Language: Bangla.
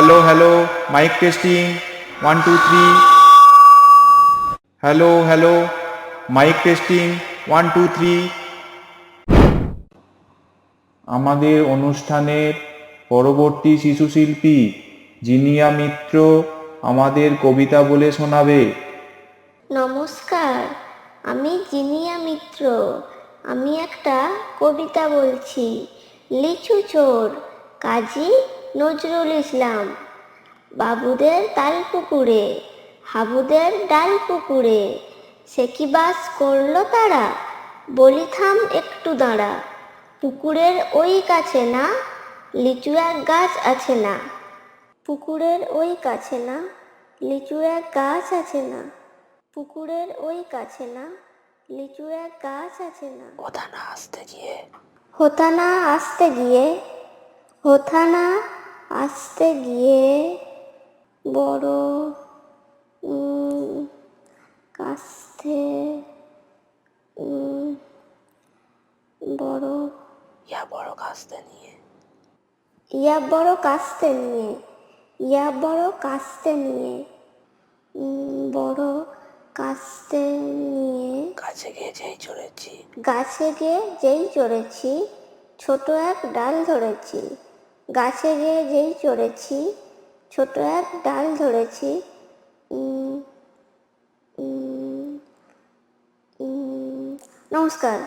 Hello hello mic testing one two three hello hello mic testing one two three আমাদের অনুষ্ঠানের পরবর্তী শিশুশিল্পী জিনিয়া মিত্র আমাদের কবিতা বলে শোনাবে। নমস্কার, আমি জিনিয়া মিত্র। আমি একটা কবিতা বলছি। লিচু চোর, কাজী নজরুল ইসলাম। বাবুদের তাল পুকুরে হাবুদের ডাল পুকুরে সে কি বাস করল তারা? বলি থাম একটু দাঁড়া পুকুরের ওই কাছে না লিচু এক গাছ আছে না। পুকুরের ওই কাছে না লিচু এক গাছ আছে না। পুকুরের ওই কাছে না লিচু এক গাছ আছে না। হোতানা আসতে গিয়ে। হোতানা আসতে গিয়ে হোথানা আসতে গিয়ে বড় কাস্তে বড় ইয়া বড় কাস্তে নিয়ে। ইয়া বড় কাস্তে নিয়ে ইয়া বড় কাস্তে নিয়ে বড় কাস্তে নিয়ে। গাছে গিয়ে যেই চড়েছি। গাছে গিয়ে যেই চড়েছি ছোট এক ডাল ধরেছি। গাছে যেয়ে যেই চড়েছি ছোট এক ডাল ধরেছি। নমস্কার।